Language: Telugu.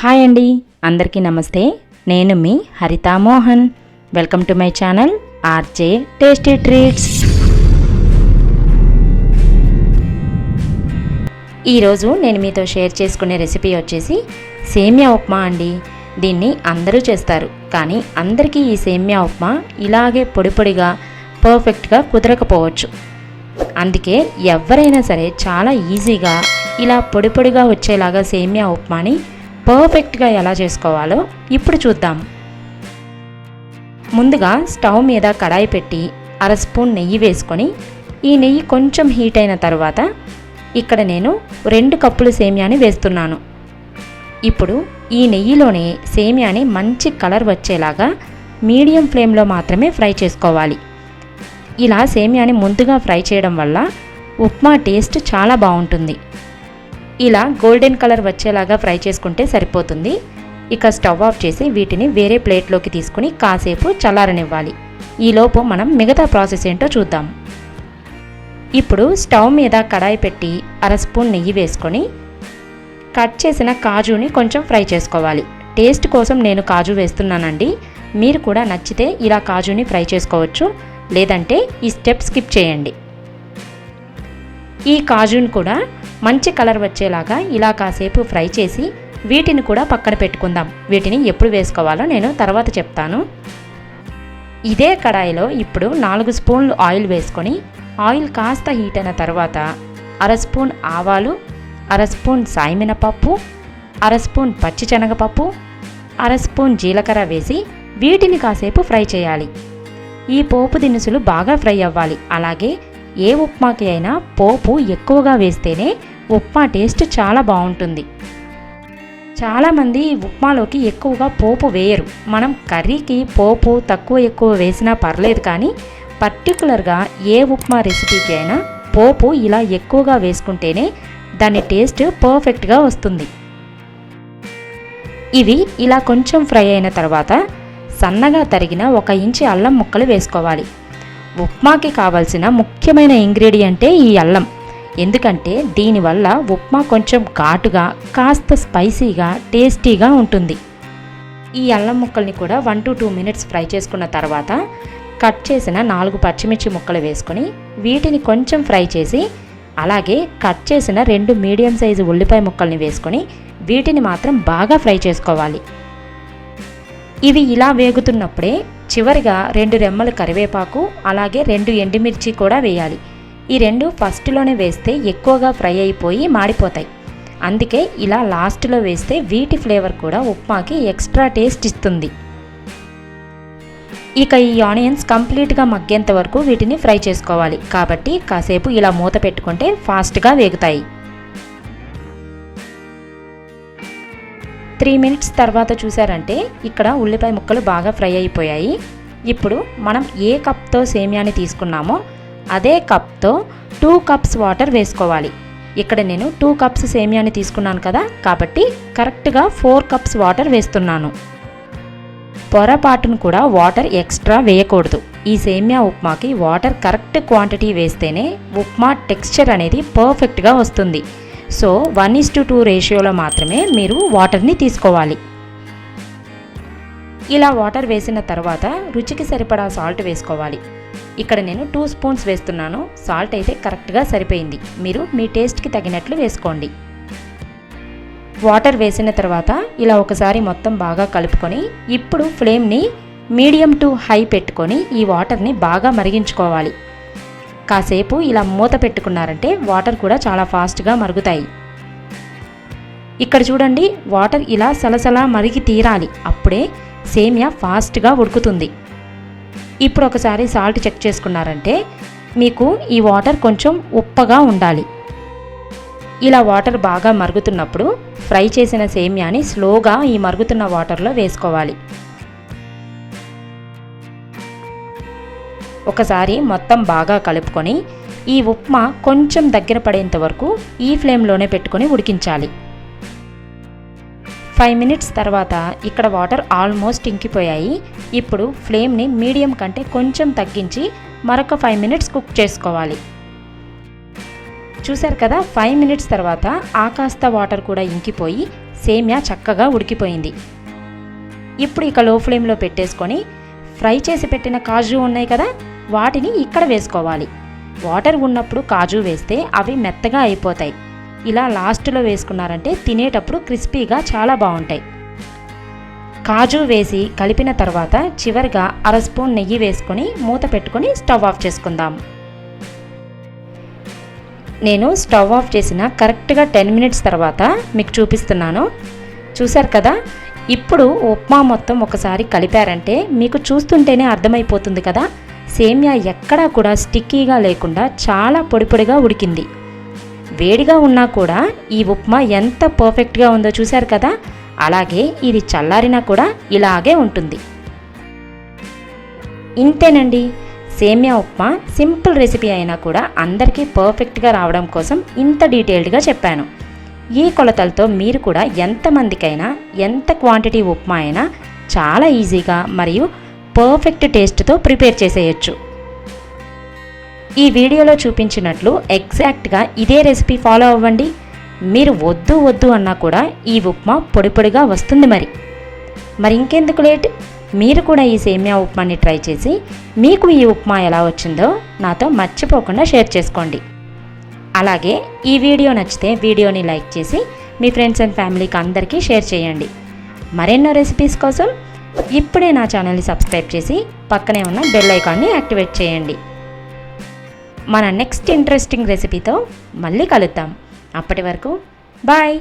హాయ్ అండి. అందరికీ నమస్తే. నేను మీ Haritha Mohan. Welcome to my channel RJ tasty treats. ఈరోజు నేను మీతో షేర్ చేసుకునే రెసిపీ వచ్చేసి సేమ్యా ఉప్మా అండి. దీన్ని అందరూ చేస్తారు. కానీ అందరికీ ఈ సేమ్యా ఉప్మా ఇలాగే పొడి పొడిగా పర్ఫెక్ట్గా కుదరకపోవచ్చు. అందుకే ఎవరైనా సరే చాలా ఈజీగా ఇలా పొడి పొడిగా వచ్చేలాగా సేమియా ఉప్మాని పర్ఫెక్ట్గా ఎలా చేసుకోవాలో ఇప్పుడు చూద్దాం. ముందుగా స్టవ్ మీద కడాయి పెట్టి అర స్పూన్ నెయ్యి వేసుకొని ఈ నెయ్యి కొంచెం హీట్ అయిన తర్వాత ఇక్కడ నేను రెండు కప్పులు సేమియాని వేస్తున్నాను. ఇప్పుడు ఈ నెయ్యిలోనే సేమియాని మంచి కలర్ వచ్చేలాగా మీడియం ఫ్లేమ్లో మాత్రమే ఫ్రై చేసుకోవాలి. ఇలా సేమియాని ముందుగా ఫ్రై చేయడం వల్ల ఉప్మా టేస్ట్ చాలా బాగుంటుంది. ఇలా గోల్డెన్ కలర్ వచ్చేలాగా ఫ్రై చేసుకుంటే సరిపోతుంది. ఇక స్టవ్ ఆఫ్ చేసి వీటిని వేరే ప్లేట్లోకి తీసుకుని కాసేపు చల్లారనివ్వాలి. ఈలోపు మనం మిగతా ప్రాసెస్ ఏంటో చూద్దాం. ఇప్పుడు స్టవ్ మీద కడాయి పెట్టి అర స్పూన్ నెయ్యి వేసుకొని కట్ చేసిన కాజుని కొంచెం ఫ్రై చేసుకోవాలి. టేస్ట్ కోసం నేను కాజు వేస్తున్నానండి. మీరు కూడా నచ్చితే ఇలా కాజుని ఫ్రై చేసుకోవచ్చు. లేదంటే ఈ స్టెప్ స్కిప్ చేయండి. ఈ కాజును కూడా మంచి కలర్ వచ్చేలాగా ఇలా కాసేపు ఫ్రై చేసి వీటిని కూడా పక్కన పెట్టుకుందాం. వీటిని ఎప్పుడు వేసుకోవాలో నేను తర్వాత చెప్తాను. ఇదే కడాయిలో ఇప్పుడు నాలుగు స్పూన్లు ఆయిల్ వేసుకొని ఆయిల్ కాస్త హీట్ అయిన తర్వాత అర స్పూన్ ఆవాలు అర స్పూన్ సాయిమినపప్పు అర స్పూన్ పచ్చిశనగపప్పు అర స్పూన్ జీలకర్ర వేసి వీటిని కాసేపు ఫ్రై చేయాలి. ఈ పోపు దినుసులు బాగా ఫ్రై అవ్వాలి. అలాగే ఏ ఉప్మాకి అయినా పోపు ఎక్కువగా వేస్తేనే ఉప్మా టేస్ట్ చాలా బాగుంటుంది. చాలామంది ఈ ఉప్మాలోకి ఎక్కువగా పోపు వేయరు. మనం కర్రీకి పోపు తక్కువ ఎక్కువ వేసినా పర్లేదు కానీ పర్టికులర్గా ఏ ఉప్మా రెసిపీకి అయినా పోపు ఇలా ఎక్కువగా వేసుకుంటేనే దాని టేస్ట్ పర్ఫెక్ట్గా వస్తుంది. ఇవి ఇలా కొంచెం ఫ్రై అయిన తర్వాత సన్నగా తరిగిన ఒక ఇంచి అల్లం ముక్కలు వేసుకోవాలి. ఉప్మాకి కావాల్సిన ముఖ్యమైన ఇంగ్రీడియంటే ఈ అల్లం. ఎందుకంటే దీనివల్ల ఉప్మా కొంచెం ఘాటుగా కాస్త స్పైసీగా టేస్టీగా ఉంటుంది. ఈ అల్లం ముక్కల్ని కూడా one to two minutes fry చేసుకున్న తర్వాత కట్ చేసిన నాలుగు పచ్చిమిర్చి ముక్కలు వేసుకొని వీటిని కొంచెం ఫ్రై చేసి అలాగే కట్ చేసిన రెండు మీడియం సైజు ఉల్లిపాయ ముక్కల్ని వేసుకొని వీటిని మాత్రం బాగా ఫ్రై చేసుకోవాలి. ఇవి ఇలా వేగుతున్నప్పుడే చివరిగా రెండు రెమ్మలు కరివేపాకు అలాగే రెండు ఎండుమిర్చి కూడా వేయాలి. ఈ రెండు ఫస్ట్లోనే వేస్తే ఎక్కువగా ఫ్రై అయిపోయి మాడిపోతాయి. అందుకే ఇలా లాస్ట్లో వేస్తే వీటి ఫ్లేవర్ కూడా ఉప్మాకి ఎక్స్ట్రా టేస్ట్ ఇస్తుంది. ఇక ఈ ఆనియన్స్ కంప్లీట్గా మగ్గేంత వరకు వీటిని ఫ్రై చేసుకోవాలి. కాబట్టి కాసేపు ఇలా మూత పెట్టుకుంటే ఫాస్ట్గా వేగుతాయి. త్రీ మినిట్స్ తర్వాత చూసారంటే ఇక్కడ ఉల్లిపాయ ముక్కలు బాగా ఫ్రై అయిపోయాయి. ఇప్పుడు మనం ఏ కప్తో సేమియాని తీసుకున్నామో అదే కప్తో టూ కప్స్ వాటర్ వేసుకోవాలి. ఇక్కడ నేను టూ కప్స్ సేమియాని తీసుకున్నాను కదా కాబట్టి కరెక్ట్గా ఫోర్ కప్స్ వాటర్ వేస్తున్నాను. పొరపాటును కూడా వాటర్ ఎక్స్ట్రా వేయకూడదు. ఈ సేమియా ఉప్మాకి వాటర్ కరెక్ట్ క్వాంటిటీ వేస్తేనే ఉప్మా టెక్స్చర్ అనేది పర్ఫెక్ట్గా వస్తుంది. So one is to two రేషియోలో మాత్రమే మీరు వాటర్ని తీసుకోవాలి. ఇలా వాటర్ వేసిన తర్వాత రుచికి సరిపడా సాల్ట్ వేసుకోవాలి. ఇక్కడ నేను టూ స్పూన్స్ వేస్తున్నాను. సాల్ట్ అయితే కరెక్ట్గా సరిపోయింది. మీరు మీ టేస్ట్కి తగినట్లు వేసుకోండి. వాటర్ వేసిన తర్వాత ఇలా ఒకసారి మొత్తం బాగా కలుపుకొని ఇప్పుడు ఫ్లేమ్ని మీడియం టు హై పెట్టుకొని ఈ వాటర్ని బాగా మరిగించుకోవాలి. కాసేపు ఇలా మూత పెట్టుకున్నారంటే వాటర్ కూడా చాలా ఫాస్ట్గా మరుగుతాయి. ఇక్కడ చూడండి వాటర్ ఇలా సలసలా మరిగి తీరాలి. అప్పుడే సేమియా ఫాస్ట్గా ఉడుకుతుంది. ఇప్పుడు ఒకసారి సాల్ట్ చెక్ చేసుకున్నారంటే మీకు ఈ వాటర్ కొంచెం ఉప్పగా ఉండాలి. ఇలా వాటర్ బాగా మరుగుతున్నప్పుడు ఫ్రై చేసిన సేమియాని స్లోగా ఈ మరుగుతున్న వాటర్లో వేసుకోవాలి. ఒకసారి మొత్తం బాగా కలుపుకొని ఈ ఉప్మా కొంచెం దగ్గర పడేంత వరకు ఈ ఫ్లేమ్లోనే పెట్టుకొని ఉడికించాలి. ఫైవ్ మినిట్స్ తర్వాత ఇక్కడ వాటర్ ఆల్మోస్ట్ ఇంకిపోయాయి. ఇప్పుడు ఫ్లేమ్ని మీడియం కంటే కొంచెం తగ్గించి మరొక ఫైవ్ మినిట్స్ కుక్ చేసుకోవాలి. చూశారు కదా ఫైవ్ మినిట్స్ తర్వాత ఆ కాస్త వాటర్ కూడా ఇంకిపోయి సేమ్యా చక్కగా ఉడికిపోయింది. ఇప్పుడు ఇక లో ఫ్లేమ్లో పెట్టేసుకొని ఫ్రై చేసి పెట్టిన కాజు ఉన్నాయి కదా వాటిని ఇక్కడ వేసుకోవాలి. వాటర్ ఉన్నప్పుడు కాజు వేస్తే అవి మెత్తగా అయిపోతాయి. ఇలా లాస్ట్లో వేసుకున్నారంటే తినేటప్పుడు క్రిస్పీగా చాలా బాగుంటాయి. కాజు వేసి కలిపిన తర్వాత చివరిగా అర స్పూన్ నెయ్యి వేసుకొని మూత పెట్టుకొని స్టవ్ ఆఫ్ చేసుకుందాం. నేను స్టవ్ ఆఫ్ చేసిన కరెక్ట్గా టెన్ మినిట్స్ తర్వాత మీకు చూపిస్తున్నాను. చూశారు కదా? ఇప్పుడు ఉప్మా మొత్తం ఒకసారి కలిపారంటే మీకు చూస్తుంటేనే అర్థమైపోతుంది కదా? సేమ్యా ఎక్కడా కూడా స్టిక్కీగా లేకుండా చాలా పొడి పొడిగా ఉడికింది. వేడిగా ఉన్నా కూడా ఈ ఉప్మా ఎంత పర్ఫెక్ట్గా ఉందో చూశారు కదా? అలాగే ఇది చల్లారినా కూడా ఇలాగే ఉంటుంది. ఇంతేనండి. సేమ్యా ఉప్మా సింపుల్ రెసిపీ అయినా కూడా అందరికీ పర్ఫెక్ట్గా రావడం కోసం ఇంత డీటెయిల్డ్గా చెప్పాను. ఈ కొలతలతో మీరు కూడా ఎంతమందికైనా ఎంత క్వాంటిటీ ఉప్మా అయినా చాలా ఈజీగా మరియు పర్ఫెక్ట్ టేస్ట్తో ప్రిపేర్ చేసేయచ్చు. ఈ వీడియోలో చూపించినట్లు ఎగ్జాక్ట్గా ఇదే రెసిపీ ఫాలో అవ్వండి. మీరు వద్దు వద్దు అన్నా కూడా ఈ ఉప్మా పొడి పొడిగా వస్తుంది మరి. మరి ఇంకెందుకు లేట్? మీరు కూడా ఈ సేమియా ఉప్మాని ట్రై చేసి మీకు ఈ ఉప్మా ఎలా వచ్చిందో నాతో మర్చిపోకుండా షేర్ చేసుకోండి. అలాగే ఈ వీడియో నచ్చితే వీడియోని లైక్ చేసి మీ ఫ్రెండ్స్ అండ్ ఫ్యామిలీకి అందరికీ షేర్ చేయండి. మరెన్నో రెసిపీస్ కోసం ఇప్పుడే నా ఛానల్ని సబ్స్క్రైబ్ చేసి పక్కనే ఉన్న బెల్ ఐకాన్ని యాక్టివేట్ చేయండి. మన నెక్స్ట్ ఇంట్రెస్టింగ్ రెసిపీతో మళ్ళీ కలుద్దాం. అప్పటి వరకు బాయ్!